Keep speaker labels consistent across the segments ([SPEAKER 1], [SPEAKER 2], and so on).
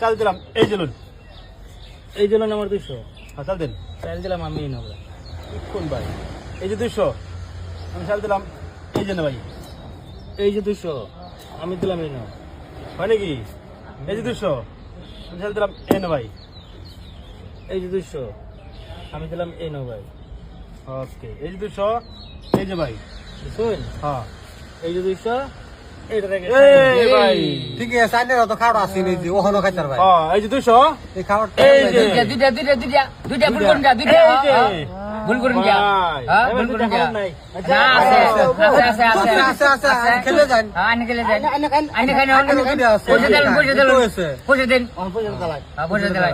[SPEAKER 1] চাল দিলাম এই জলুন
[SPEAKER 2] এই দিলেন আমার দুশো।
[SPEAKER 1] হ্যাঁ চাল দিন।
[SPEAKER 2] চাল দিলাম আমি নেব
[SPEAKER 1] কোন ভাই? এই যে দুশো। আমি চাল দিলাম এই জন্য ভাই।
[SPEAKER 2] এই যে দুশো। আমি দিলাম এই নাও।
[SPEAKER 1] হয় নাকি? এই যে আমি চাল দিলাম এই না ভাই।
[SPEAKER 2] এই যে দুশো। আমি দিলাম এই নাও ভাই।
[SPEAKER 1] ওকে এই যে দুশো এই যে ভাই।
[SPEAKER 2] বুঝছেন
[SPEAKER 1] হ্যাঁ।
[SPEAKER 2] এই যে দুশো
[SPEAKER 3] ঠিক আছে আইনের তো খাওয়া আছে নি যে ওখানে খাইতার ভাই
[SPEAKER 1] হ্যাঁ এই যে দুশো
[SPEAKER 3] এই খাওয়ার
[SPEAKER 1] এই যে।
[SPEAKER 4] দুইটা দুইটা দুইটা দুইটা ভুল করুন দুইটা ভুল করুন যা
[SPEAKER 1] ভাই।
[SPEAKER 4] হ্যাঁ
[SPEAKER 1] এবার
[SPEAKER 4] ভুল করুন
[SPEAKER 1] দুইটা
[SPEAKER 4] যা
[SPEAKER 1] খবর নাই।
[SPEAKER 4] না আছে আছে আছে আছে
[SPEAKER 3] আছে আছে আছে খেলে যান।
[SPEAKER 4] হ্যাঁ আইনে গেলে যান। আইনে খাই
[SPEAKER 3] আইনে খাই না, আছে।
[SPEAKER 4] পয়সা দেন পয়সা দেন। পয়সা দেন।
[SPEAKER 2] আমার পর্যন্ত চালাই
[SPEAKER 4] হ্যাঁ পয়সা দেন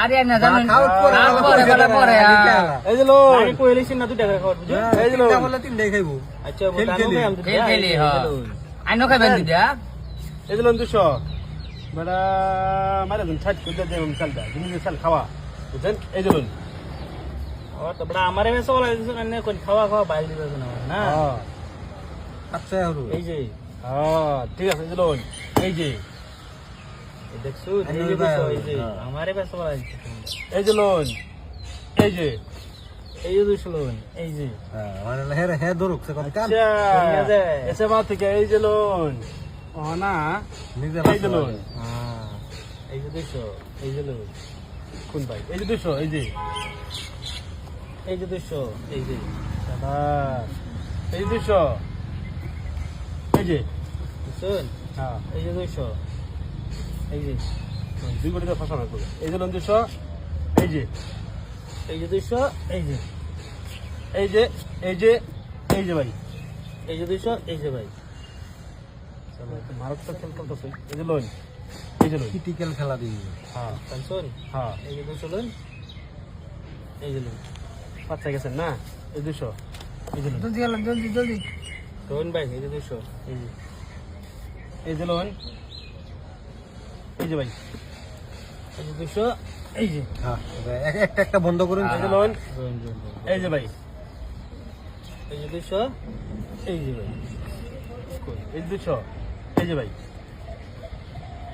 [SPEAKER 4] আরে না জানেন।
[SPEAKER 3] খাওয়ার পরে
[SPEAKER 4] পরে পরে হ্যাঁ।
[SPEAKER 1] এই যে লোন
[SPEAKER 2] আমি কই লিছি না দুইটা করে খাওয়ার
[SPEAKER 1] এই যে।
[SPEAKER 3] তিনটা বলে তিনটাই খাইবো।
[SPEAKER 2] আচ্ছা
[SPEAKER 3] খেল
[SPEAKER 2] বলতে
[SPEAKER 3] খেলি।
[SPEAKER 2] আমি
[SPEAKER 4] খেল খেলি হ্যাঁ। আইনো
[SPEAKER 1] এই যে লোন দুশো বেটা মারা দিন ছাট করে আমি চালটা যে চাল খাওয়া বুঝছেন? এই লোন
[SPEAKER 2] ও তো বড় আমারে বেশ বলা দিছ না কোন খাওয়া খাওয়া বাইরে দিছ না না?
[SPEAKER 1] হ্যাঁ
[SPEAKER 3] আচ্ছা হরু
[SPEAKER 2] এই যে।
[SPEAKER 1] হ্যাঁ ঠিক আছে এই যে লোন এই যে।
[SPEAKER 2] দেখছ এই যে আমারে বেশ বলা দিছ
[SPEAKER 1] এই যে লোন এই যে।
[SPEAKER 2] এই যে লোন এই যে
[SPEAKER 3] হ্যাঁ মানে হে হে ধরুক সে কথা কান
[SPEAKER 1] আচ্ছা
[SPEAKER 2] ঠিক আছে।
[SPEAKER 1] এসে মা থেকে এই যে লোন ও না
[SPEAKER 3] নিজে
[SPEAKER 1] এই যে লোন
[SPEAKER 2] হ্যাঁ এই যে দুশো এই যে লোন
[SPEAKER 1] কোন ভাই এই যে দুশো এই যে
[SPEAKER 2] এই যে দুশো এই যে।
[SPEAKER 1] এই যে দুশো এই যে
[SPEAKER 2] বুঝছেন
[SPEAKER 1] হ্যাঁ
[SPEAKER 2] এই যে দুশো এই যে
[SPEAKER 1] দুই কোটি ফসল এই যে লোন দুশো এই যে
[SPEAKER 2] এই যে দুশো এই যে
[SPEAKER 1] এই যে এই যে এই যে ভাই
[SPEAKER 2] এই যে দুশো এই যে ভাই
[SPEAKER 1] খেল খেলতেছে এই যে লোন এই যে লোন
[SPEAKER 3] ক্রিটিক্যাল খেলা
[SPEAKER 1] হ্যাঁ হ্যাঁ
[SPEAKER 2] এই যে দুশো লোন এই যে লোন
[SPEAKER 1] বাচ্চা গেছেন না এই দুশো এই যে লোন
[SPEAKER 4] জলদি গেলাম জলদি জলদি
[SPEAKER 2] লোন ভাই এই যে দুশো
[SPEAKER 1] এই যে এই যে লোন এই যে ভাই
[SPEAKER 2] এই যে দুশো এই যে
[SPEAKER 3] হ্যাঁ একটা একটা বন্ধ করুন
[SPEAKER 1] এই যে লোন
[SPEAKER 2] লোন লোন
[SPEAKER 1] এই যে ভাই
[SPEAKER 2] এই যে দুশো এই যে ভাই?
[SPEAKER 1] এই দুশো এই যে ভাই।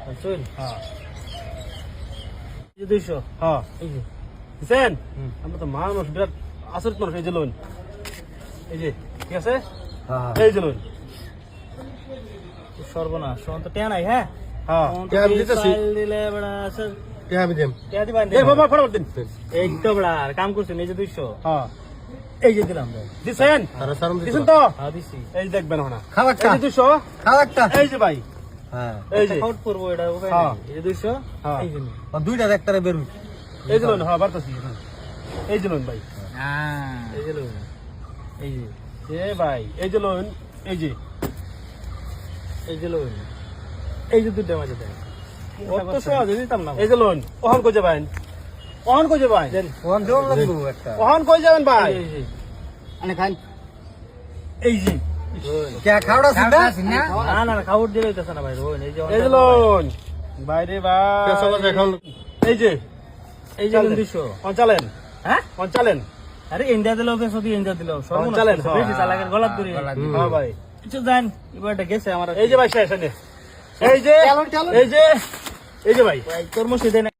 [SPEAKER 2] শুনছেন
[SPEAKER 1] হ্যাঁ।
[SPEAKER 2] এই যে দুশো
[SPEAKER 1] হ্যাঁ
[SPEAKER 2] এই যে।
[SPEAKER 1] বুঝছেন আমরা তো মানুষ বিরাট আচরিত মানুষ এই যে লোন এই যে ঠিক আছে?
[SPEAKER 3] হ্যাঁ
[SPEAKER 1] এই যে লোন
[SPEAKER 2] সর্বনাশ। সমান তো হ্যাঁ?
[SPEAKER 1] হ্যাঁ।
[SPEAKER 3] দিতেছি।
[SPEAKER 2] দিলে বড়া আছে।
[SPEAKER 3] কে আমি দেম।
[SPEAKER 2] দিবেন
[SPEAKER 1] এই বাবা ফটাফট দিন।
[SPEAKER 2] এই তো বড়া কাম করছেন এই যে দুইশো।
[SPEAKER 1] হ্যাঁ।
[SPEAKER 2] এই যে দিলাম ভাই
[SPEAKER 1] দিছেন
[SPEAKER 3] তারা সারম
[SPEAKER 1] দিছেন তো
[SPEAKER 2] হ্যাঁ
[SPEAKER 1] এই দেখবেন না
[SPEAKER 3] খাওয়া
[SPEAKER 1] এই যে দুশো
[SPEAKER 3] খাওয়া
[SPEAKER 1] এই যে ভাই
[SPEAKER 3] হ্যাঁ
[SPEAKER 1] এই যে
[SPEAKER 2] আউট করব এটা
[SPEAKER 1] হ্যাঁ।
[SPEAKER 2] এই যে দুইশো
[SPEAKER 1] হ্যাঁ।
[SPEAKER 2] এই যে
[SPEAKER 3] আর দুইটা একটারে বেরুন
[SPEAKER 1] এই যে লোন হ্যাঁ বাড়তেছি এই যে লোন ভাই
[SPEAKER 4] হ্যাঁ
[SPEAKER 2] এই যে লোন এই যে
[SPEAKER 1] এ ভাই এই যে লোন এই যে
[SPEAKER 2] এই যে লোন এই যে দুটো মাঝে দেন অত সহজে দিতাম না
[SPEAKER 1] এই যে লোন ওহন কই যাবেন ওহন কই যাবেন?
[SPEAKER 3] একটা।
[SPEAKER 1] ওহন কই যাবেন ভাই?
[SPEAKER 2] এই যে
[SPEAKER 4] আনে খান
[SPEAKER 1] এই
[SPEAKER 2] দিলে ভাই লোন এই যে
[SPEAKER 1] এই যে লোন বাইরে ভাই এই যে।
[SPEAKER 2] এই যে লোন দুইশো হ্যাঁ?
[SPEAKER 1] কোন চালেন
[SPEAKER 2] আরে ইন্ডিয়া বেশ অতি ইন্ডিয়া সর্বনাশ।
[SPEAKER 1] চালেন,
[SPEAKER 2] করছে।
[SPEAKER 1] হ্যাঁ।
[SPEAKER 2] বেশি চালাকের গলাত ধরে
[SPEAKER 1] হ্যাঁ ভাই।
[SPEAKER 2] কিছু জান এবার গেছে আমার।
[SPEAKER 1] এই যে ভাই শেষ এই যে। এই যে। এই যে ভাই।
[SPEAKER 2] তোর মুসি দেন